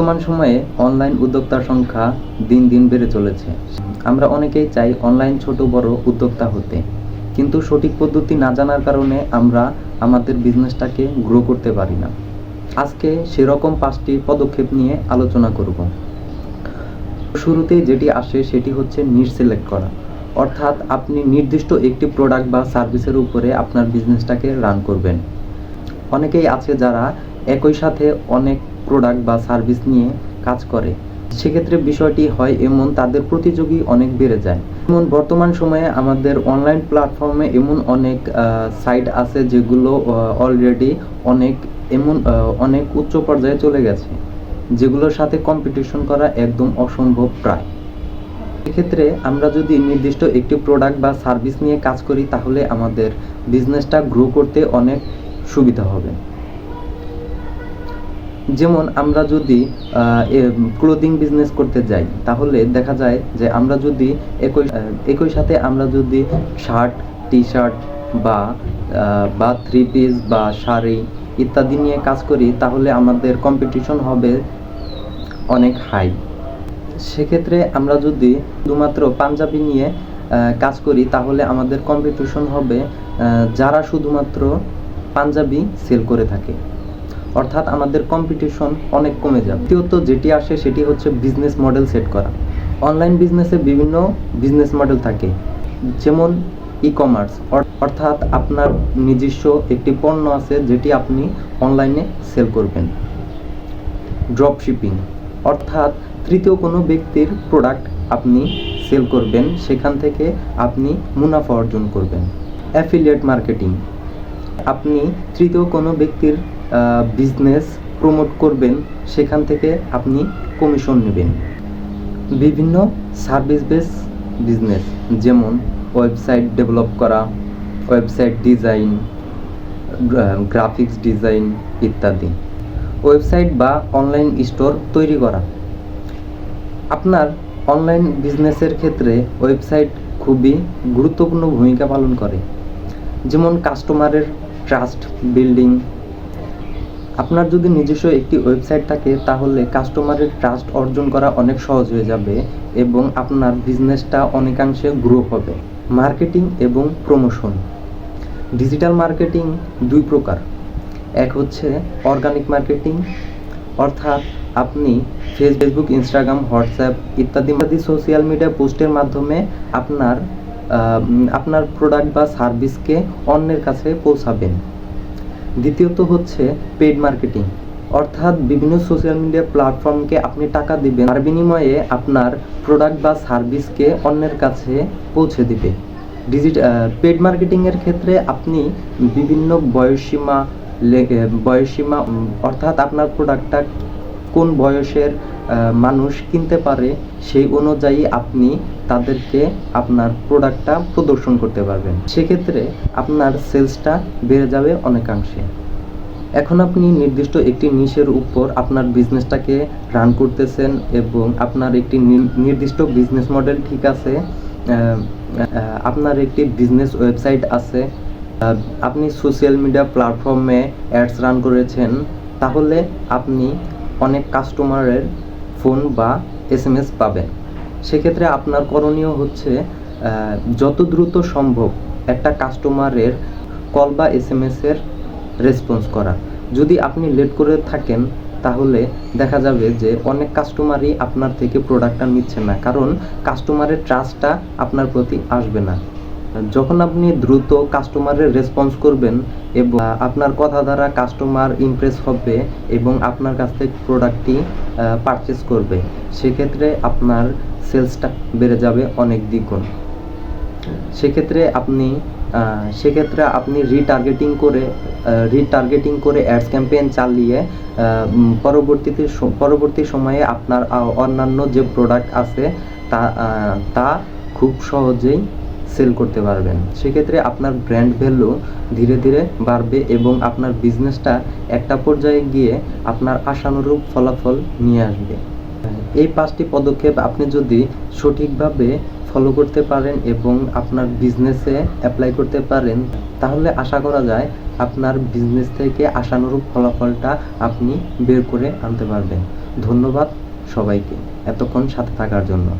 বর্তমান সময়ে অনলাইন উদ্যোক্তার সংখ্যা দিন দিন বেড়ে চলেছে। আমরা অনেকেই চাই অনলাইন ছোট বড় উদ্যোক্তা হতে। কিন্তু সঠিক পদ্ধতি না জানার কারণে আমরা আমাদের বিজনেসটাকে গ্রো করতে পারি না। আজকে সেরকম পাঁচটি পদক্ষেপ নিয়ে আলোচনা করব। শুরুতেই যেটি আসে সেটি হচ্ছে নিট সিলেক্ট করা। অর্থাৎ আপনি নির্দিষ্ট একটি প্রোডাক্ট বা সার্ভিসের উপরে আপনার বিজনেসটাকে রান করবেন। অনেকেই আছে যারা একই সাথে অনেক প্রোডাক্ট বা সার্ভিস নিয়ে কাজ করে। সেক্ষেত্রে বিষয়টি হয় এমন, তাদের প্রতিযোগী অনেক বেড়ে যায়। যেমন বর্তমান সময়ে আমাদের অনলাইন প্ল্যাটফর্মে এমন অনেক সাইট আছে যেগুলো অলরেডি অনেক এমন অনেক উচ্চ পর্যায়ে চলে গেছে, যেগুলোর সাথে কম্পিটিশন করা একদম অসম্ভব প্রায়। এক্ষেত্রে আমরা যদি নির্দিষ্ট একটি প্রোডাক্ট বা সার্ভিস নিয়ে কাজ করি, তাহলে আমাদের বিজনেসটা গ্রো করতে অনেক সুবিধা হবে। যেমন আমরা যদি ক্লোদিং বিজনেস করতে যাই, তাহলে দেখা যায় যে আমরা যদি একই একই সাথে আমরা যদি শার্ট টি শার্ট বা বা থ্রি পিস বা শাড়ি ইত্যাদি নিয়ে কাজ করি, তাহলে আমাদের কম্পিটিশন হবে অনেক হাই সেক্ষেত্রে আমরা যদি শুধুমাত্র পাঞ্জাবি নিয়ে কাজ করি, তাহলে আমাদের কম্পিটিশন হবে যারা শুধুমাত্র পাঞ্জাবি সেল করে থাকে। অর্থাৎ আমাদের কম্পিটিশন অনেক কমে যাবে। দ্বিতীয়ত যেটি আসে সেটি হচ্ছে বিজনেস মডেল সেট করা। অনলাইন বিজনেসে বিভিন্ন বিজনেস মডেল থাকে। যেমন ই কমার্স অর্থাৎ আপনার নিজস্ব একটি পণ্য আছে যেটি আপনি অনলাইনে সেল করবেন। ড্রপ শিপিং অর্থাৎ তৃতীয় কোনো ব্যক্তির প্রোডাক্ট আপনি সেল করবেন, সেখান থেকে আপনি মুনাফা অর্জন করবেন। অ্যাফিলিয়েট মার্কেটিং আপনি তৃতীয় কোনো ব্যক্তির বিজনেস প্রমোট করবেন, সেখান থেকে আপনি কমিশন নেবেন। বিভিন্ন সার্ভিস বেস বিজনেস যেমন ওয়েবসাইট ডেভেলপ করা ওয়েবসাইট ডিজাইন গ্রাফিক্স ডিজাইন ইত্যাদি। ওয়েবসাইট বা অনলাইন স্টোর তৈরি করা। আপনার অনলাইন বিজনেসের ক্ষেত্রে ওয়েবসাইট খুবই গুরুত্বপূর্ণ ভূমিকা পালন করে। যেমন কাস্টমারের ট্রাস্ট বিল্ডিং আপনার যদি নিজস্ব একটি ওয়েবসাইট থাকে, তাহলে কাস্টমারের ট্রাস্ট অর্জন করা অনেক সহজ হয়ে যাবে এবং আপনার বিজনেসটা অনেকাংশে গ্রো হবে। মার্কেটিং এবং প্রমোশন। ডিজিটাল মার্কেটিং দুই প্রকার। এক হচ্ছে অর্গানিক মার্কেটিং, অর্থাৎ আপনি ফেসবুক, ইনস্টাগ্রাম, হোয়াটসঅ্যাপ ইত্যাদি ইত্যাদি সোশ্যাল মিডিয়া পোস্টের মাধ্যমে আপনার আপনার প্রোডাক্ট বা সার্ভিসকে অন্যের কাছে পৌঁছাবেন। দ্বিতীয়ত হচ্ছে পেড মার্কেটিং অর্থাৎ বিভিন্ন সোশ্যাল মিডিয়া প্ল্যাটফর্মকে আপনি টাকা দিবেন, তার বিনিময়ে আপনার প্রোডাক্ট বা সার্ভিসকে অন্যের কাছে পৌঁছে দিবে। ডিজিটাল পেড মার্কেটিংয়ের ক্ষেত্রে আপনি বিভিন্ন বয়সীমা বয়সীমা অর্থাৎ আপনার প্রোডাক্টটা কোন বয়সের মানুষ কিনতে পারে সেই অনুযায়ী আপনি তাদেরকে আপনার প্রোডাক্টটা প্রদর্শন করতে পারবেন। সেক্ষেত্রে আপনার সেলসটা বেড়ে যাবে অনেকাংশে। এখন আপনি নির্দিষ্ট একটি নিশের উপর আপনার বিজনেসটাকে রান করতেছেন এবং আপনার একটি নির্দিষ্ট বিজনেস মডেল ঠিক আছে আপনার একটি বিজনেস ওয়েবসাইট আছে আপনি সোশ্যাল মিডিয়া প্ল্যাটফর্মে অ্যাডস রান করেছেন, তাহলে আপনি অনেক কাস্টমারের ফোন বা এস পাবেন। সেক্ষেত্রে আপনার করণীয় হচ্ছে যত দ্রুত সম্ভব একটা কাস্টমারের কল বা এস এম এর রেসপন্স করা। যদি আপনি লেট করে থাকেন, তাহলে দেখা যাবে যে অনেক কাস্টমারই আপনার থেকে প্রোডাক্টটা নিচ্ছে না। কারণ কাস্টমারের ট্রাস্টটা আপনার প্রতি আসবে না। যখন আপনি দ্রুত কাস্টমারের রেসপন্স করবেন এবং আপনার কথা দ্বারা কাস্টমার ইমপ্রেস হবে এবং আপনার কাছ থেকে প্রোডাক্টটি পারচেস করবে, সেক্ষেত্রে আপনার সেলসটা বেড়ে যাবে অনেক দ্বিগুণ। সেক্ষেত্রে আপনি সেক্ষেত্রে আপনি রিটার্গেটিং করে রিটার্গেটিং করে অ্যাডস ক্যাম্পেইন চালিয়ে পরবর্তীতে পরবর্তী সময়ে আপনার অন্যান্য যে প্রোডাক্ট আছে তা তা খুব সহজেই সেল করতে পারবেন। সেক্ষেত্রে আপনার ব্র্যান্ড ভ্যালু ধীরে ধীরে বাড়বে এবং আপনার বিজনেসটা একটা পর্যায়ে গিয়ে আপনার আশানুরূপ ফলাফল নিয়ে আসবে। এই পাঁচটি পদক্ষেপ আপনি যদি সঠিকভাবে ফলো করতে পারেন এবং আপনার বিজনেসে অ্যাপ্লাই করতে পারেন, তাহলে আশা করা যায় আপনার বিজনেস থেকে আশানুরূপ ফলাফলটা আপনি বের করে আনতে পারবেন। ধন্যবাদ সবাইকে। এতক্ষণ সাথে থাকার জন্য।